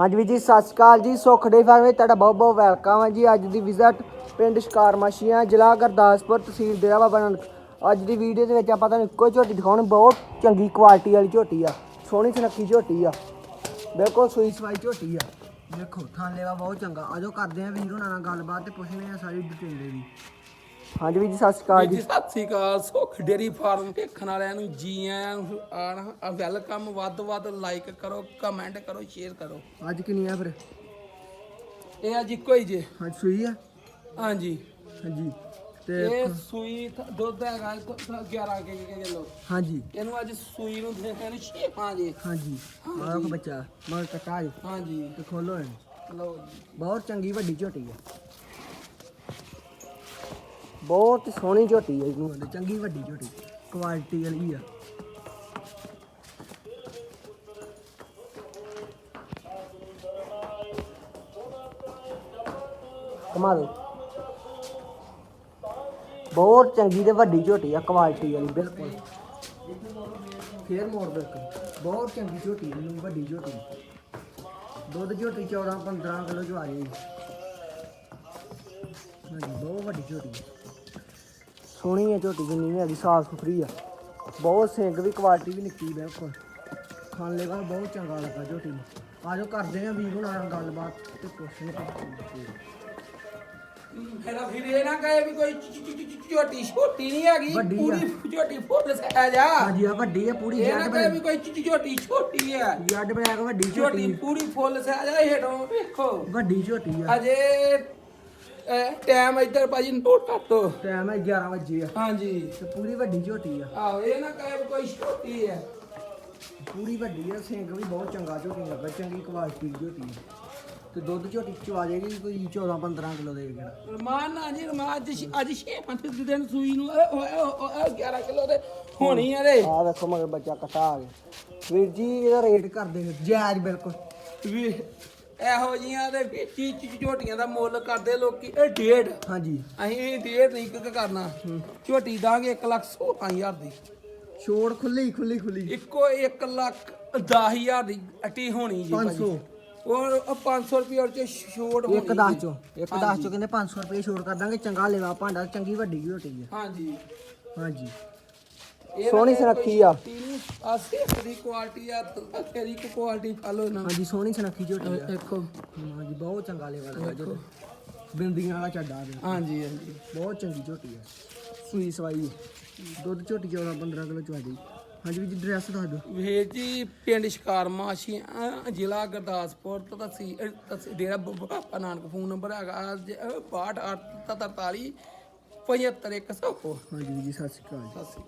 ਹਾਂਜੀ ਵੀਰ ਜੀ, ਸਤਿ ਸ਼੍ਰੀ ਅਕਾਲ ਜੀ। ਸੁੱਖ ਡੇ ਫਾਰਮ ਵਿੱਚ ਤੁਹਾਡਾ ਬਹੁਤ ਬਹੁਤ ਵੈਲਕਮ ਹੈ ਜੀ। ਅੱਜ ਦੀ ਵਿਜ਼ਿਟ ਪਿੰਡ ਸ਼ਿਕਾਰ ਮਾਸ਼ੀਆਂ ਜ਼ਿਲ੍ਹਾ ਗੁਰਦਾਸਪੁਰ ਤਹਿਸੀਲ ਡੇਰਾ ਬਾਬਾ ਨਾਨਕ। ਅੱਜ ਦੀ ਵੀਡੀਓ ਦੇ ਵਿੱਚ ਆਪਾਂ ਤੁਹਾਨੂੰ ਇੱਕੋ ਹੀ ਝੋਟੀ ਦਿਖਾਉਣ, ਬਹੁਤ ਚੰਗੀ ਕੁਆਲਿਟੀ ਵਾਲੀ ਝੋਟੀ ਆ। ਸੋਹਣੀ ਸੁਨੱਖੀ ਝੋਟੀ ਆ। ਬਿਲਕੁਲ ਸੂਈ ਸਵਾਈ ਝੋਟੀ ਆ। ਦੇਖੋ, ਥਾਂ ਲੈਵਾ ਬਹੁਤ ਚੰਗਾ। ਆਜੋ ਕਰਦੇ ਆ ਵੀਰ ਹੁਣਾਂ ਨਾਲ ਗੱਲਬਾਤ ਤੇ ਪੁੱਛਣੇ ਆ ਸਾਰੀ ਡਿਟੇਲ ਦੀ। ਹਾਂਜੀ ਵੀਰ ਜੀ ਸਤਿ ਸ਼੍ਰੀ ਅਕਾਲ ਜੀ ਜੀ। ਸਤਿ ਸ੍ਰੀ ਅਕਾਲ। ਸੁਖ ਡੇਰੀ ਫਾਰਮ ਵੇਖਣ ਵਾਲਿਆਂ ਨੂੰ ਜੀ ਆਇਆਂ ਨੂੰ ਆਣਾ ਵੈਲਕਮ ਵੱਧ ਵੱਧ ਲਾਈਕ ਕਰੋ ਕਮੈਂਟ ਕਰੋ ਸ਼ੇਅਰ ਕਰੋ। ਅੱਜ ਕਿੰਨੀ ਆ ਫਿਰ? ਇਹ ਅੱਜ ਇੱਕੋ ਹੀ ਜੇ। ਹਾਂਜੀ ਸੂਈ ਆ? ਹਾਂਜੀ। ਹਾਂਜੀ। ਤੇ ਇਹ ਸੂਈ ਥ- ਦੁੱਧ ਹੈਗਾ ਇਹ th- 11 ਕੇ ਕੇ ਕਿਲੋ। ਹਾਂਜੀ। ਇਹਨੂੰ ਅੱਜ ਸੂਈ ਨੂੰ ਦੇ ਇਹਨੂੰ 6 ਪਾਂਜੇ ਹਾਂਜੀ। ਆਹ ਦੇਖੋ ਬੱਚਾ ਮਗਰ ਕੱਟਾ ਜੀ। ਹਾਂਜੀ। ਤੇ ਖੋਲੋ ਇਹਨੂੰ। ਲਓ ਜੀ। ਬਹੁਤ ਚੰਗੀ ਵੱਡੀ ਝੋਟੀ ਹੈ ਬਹੁਤ ਸੋਹਣੀ ਝੋਟੀ ਹੈ ਇਹਨੂੰ ਕਹਿੰਦੇ ਚੰਗੀ ਵੱਡੀ ਝੋਟੀ ਕੁਆਲਿਟੀ ਵਾਲੀ ਆ। ਕਮਾਲ ਬਹੁਤ ਚੰਗੀ ਤੇ ਵੱਡੀ ਝੋਟੀ ਆ ਕੁਆਲਿਟੀ ਵਾਲੀ, ਬਿਲਕੁਲ। ਫੇਰ ਮੋੜ ਬਿਲਕੁਲ ਬਹੁਤ ਚੰਗੀ ਝੋਟੀ ਇਹਨੂੰ ਵੱਡੀ ਝੋਟੀ। ਦੁੱਧ ਝੋਟੀ 14 15 ਕਿਲੋ ਚ ਆ ਜਾਏਗੀ ਹਾਂਜੀ, ਬਹੁਤ ਵੱਡੀ ਝੋਟੀ ਸੋਹਣੀ ਹੈ ਝੋਟੀ ਜਿੰਨੀ ਵੀ ਹੈਗੀ ਸਾਫ਼ ਸੁਥਰੀ ਆ। ਬਹੁਤ ਸਿੰਗ ਵੀ ਕੁਆਲਿਟੀ ਵੀ ਨਿੱਕੀ ਬਿਲਕੁਲ ਖਾਣ ਲੈ ਬਾਅਦ ਬਹੁਤ ਚੰਗਾ ਲੱਗਾ ਝੋਟੀ ਨੂੰ। ਆਜੋ ਕਰਦੇ ਆ ਵੀਰ ਹੁਣਾਂ ਨਾਲ ਗੱਲਬਾਤ ਤੇ ਪੁੱਛਣੇ ਮੇਰਾ ਫਿਰ ਇਹ ਨਾ ਕਹੇ ਵੀ ਕੋਈ ਝੋਟੀ ਛੋਟੀ ਨਹੀਂ ਹੈਗੀ ਵੱਡੀ ਆ। ਪੂਰੀ ਝੋਟੀ ਫੁੱਲ ਸਹਿਜ ਆ। ਹਾਂਜੀ ਆ ਵੱਡੀ ਹੈ ਪੂਰੀ ਇਹ ਨਾ ਜੱਡ ਕਹੇ ਬਲੈਕ ਵੀ ਕੋਈ ਝੋਟੀ ਛੋਟੀ ਹੈ ਜੱਡ ਬਲੈਕ ਵੱਡੀ ਝੋਟੀ ਝੋਟੀ। ਪੂਰੀ ਫੁੱਲ ਸਹਿਜ ਆ ਹੇਠੋਂ ਵੇਖੋ। ਵੱਡੀ ਝੋਟੀ ਆ। ਅਜੇ ਟਾਈਮ ਇੱਧਰ ਭਾਜੀ ਨੋਟ ਕਰ ਦੋ। ਟਾਈਮ ਹੈ 11 ਵਜੇ ਆ। ਹਾਂਜੀ। ਤੇ ਪੂਰੀ ਵੱਡੀ ਝੋਟੀ ਆ। ਆਹੋ ਇਹ ਨਾ ਕਹੇ ਵੀ ਕੋਈ ਛੋਟੀ ਹੈ ਪੂਰੀ ਵੱਡੀ ਆ ਸਿੰਗ ਵੀ ਬਹੁਤ ਚੰਗਾ ਝੋਟੀ ਲੱਗਾ ਚੰਗੀ ਕੁਆਲਿਟੀ ਦੀ ਝੋਟੀ ਆ। ਤੇ ਦੁੱਧ ਝੋਟੀ ਚ ਆ ਜਾਏਗੀ ਕੋਈ 14 15 ਕਿਲੋ ਦੇ ਦੇਣਾ ਰਮਾਨ ਨਾ ਜੀ ਰਮਾਨ ਅੱਜ ਛੇ- ਅੱਜ 6 ਪੰਜ ਦਿਨ ਸੂਈ ਨੂੰ ਉਹ- ਉਹ- ਉਹ 11 ਕਿਲੋ ਦੇ ਹੋਣੀ ਆ ਰੇ। ਆ ਵੇਖੋ ਮਗਰ ਬੱਚਾ ਕਟਾ ਆ ਗਿਆ। ਵੀਰ ਜੀ ਇਹਦਾ ਰੇਟ ਕਰ ਦੇ ਜਾਇਜ਼ ਬਿਲਕੁਲ। ਵੀ ਇਹੋ ਜੀਆਂ ਦੇ ਵਿੱਚ ਝੋਟੀਆਂ ਦਾ ਮੁੱਲ ਕਰਦੇ ਲੋਕੀ ਇਹ ਡੇਢ। ਹਾਂਜੀ। ਅਸੀਂ ਡੇਢ ਨਹੀਂ ਕ- ਕਰਨਾ। ਝੋਟੀ ਦਾਂਗੇ 1 ਲੱਖ 16000 ਦੀ। ਛੋੜ ਖੁੱਲੀ ਖੁੱਲੀ ਖੁੱਲੀ। ਇੱਕੋ 1 ਲੱਖ 10000 ਦੀ ਅਟੀ ਹੋਣੀ ਜੀ 500 ਔਰ ਉਹ 500 ਰੁਪਏ ਚ ਛੋਟ ਹੋਣੀ ਇੱਕ 10 ਜੀ। ਚੋਂ ਇੱਕ 10 ਚੋਂ ਕਹਿੰਦੇ 500 ਰੁਪਏ ਛੋੜ ਕਰ ਦਾਂਗੇ ਚੰਗਾ ਲੈਵਾ ਭਾਂਡਾ ਚੰਗੀ ਵੱਡੀ ਝੋਟੀ ਹੈ ਹਾਂਜੀ। ਹਾਂਜੀ। ਸੋਹਣੀ ਨਾ ਸੁਨੱਖੀ ਆ। ਆ ਸਿਰਫ ਦੀ ਕੁਆਲਿਟੀ ਆ ਤੇਰੀ ਕੋ ਕੁਆਲਿਟੀ ਫਾਲੋ ਨਾ। ਹਾਂਜੀ ਸੋਹਣੀ ਸੁਨੱਖੀ ਝੋਟੀ ਆ। ਦੇਖੋ। ਹਾਂਜੀ ਬਹੁਤ ਚੰਗਾ ਲੈਵਾ ਲੱਗਾ ਝੋਟੀ ਬਿੰਦੀਆਂ ਵਾਲਾ ਚੱਡਾ ਦੇ ਹਾਂਜੀ ਹਾਂਜੀ। ਬਹੁਤ ਚੰਗੀ ਝੋਟੀ ਆ। ਸੂਈ ਸਵਾਈ। ਦੁੱਧ ਝੋਟੀ 14 15 ਕਿਲੋ ਚਵਾ ਦੇ ਹਾਂਜੀ ਵੀ ਜੀ ਡਰੈਸ ਦੱਸ ਦਿਓ। ਵੀਰ ਜੀ ਪਿੰਡ ਸ਼ਿਕਾਰ ਮਾਸ਼ੀਆਂ ਜ਼ਿਲ੍ਹਾ ਗੁਰਦਾਸਪੁਰ ਤੋਂ ਤਹਿਸੀਲ ਡੇਰਾ ਬਾਬਾ ਨਾਨਕ ਫੋਨ ਨੰਬਰ ਹੈਗਾ 6243 75100 ਹਾਂਜੀ ਵੀ ਜੀ ਸਤਿ ਸ਼੍ਰੀ ਅਕਾਲ ਸਤਿ ਸ਼੍ਰੀ ਅਕਾਲ